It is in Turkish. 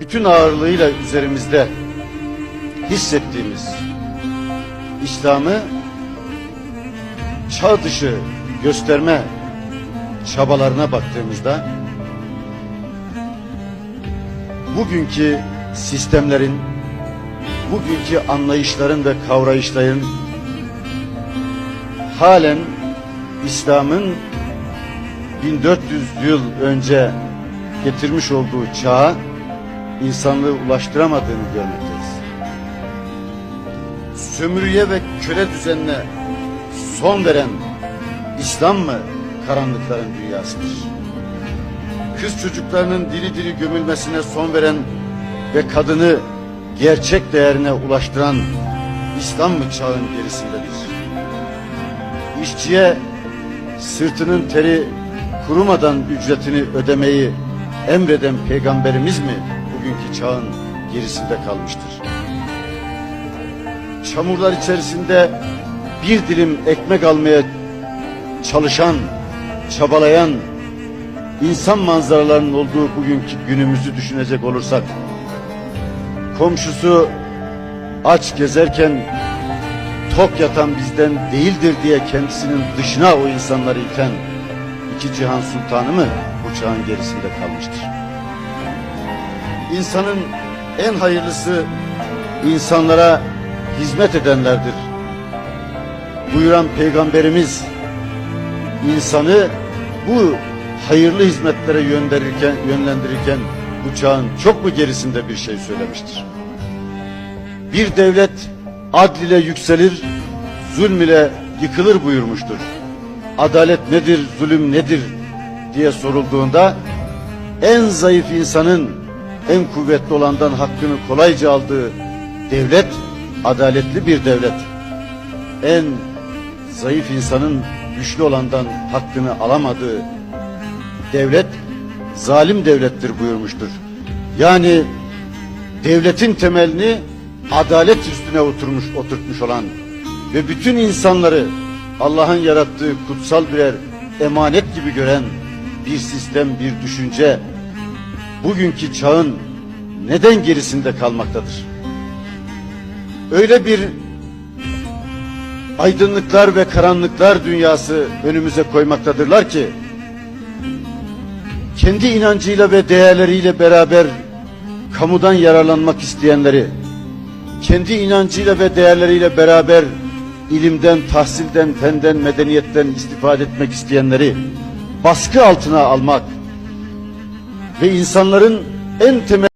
bütün ağırlığıyla üzerimizde hissettiğimiz İslam'ı çağ dışı gösterme çabalarına baktığımızda bugünkü sistemlerin, bugünkü anlayışların ve kavrayışların halen İslam'ın 1400 yıl önce getirmiş olduğu çağa insanlığı ulaştıramadığını görmekteyiz. Sömürüye ve köle düzenine son veren İslam mı karanlıkların dünyasıdır? Kız çocuklarının diri diri gömülmesine son veren ve kadını gerçek değerine ulaştıran İslam mı çağın gerisindedir? İşçiye sırtının teri kurumadan ücretini ödemeyi emreden peygamberimiz mi bugünkü çağın gerisinde kalmıştır? Çamurlar içerisinde bir dilim ekmek almaya çalışan, çabalayan insan manzaralarının olduğu bugünkü günümüzü düşünecek olursak komşusu aç gezerken tok yatan bizden değildir diye kendisinin dışına o insanları iten iki cihan sultanı mı bu çağın gerisinde kalmıştır? İnsanın en hayırlısı insanlara hizmet edenlerdir. Buyuran peygamberimiz insanı bu hayırlı hizmetlere yönlendirirken, yönlendirirken bu çok mu gerisinde bir şey söylemiştir? Bir devlet adl ile yükselir, zulm ile yıkılır buyurmuştur. Adalet nedir, zulüm nedir diye sorulduğunda en zayıf insanın en kuvvetli olandan hakkını kolayca aldığı devlet adaletli bir devlet. En zayıf insanın güçlü olandan hakkını alamadığı devlet zalim devlettir buyurmuştur. Yani devletin temelini adalet üstüne oturmuş oturtmuş olan ve bütün insanları Allah'ın yarattığı kutsal birer emanet gibi gören bir sistem, bir düşünce bugünkü çağın neden gerisinde kalmaktadır? Öyle bir aydınlıklar ve karanlıklar dünyası önümüze koymaktadırlar ki kendi inancıyla ve değerleriyle beraber kamudan yararlanmak isteyenleri, kendi inancıyla ve değerleriyle beraber ilimden, tahsilden, fenden, medeniyetten istifade etmek isteyenleri baskı altına almak ve insanların en temel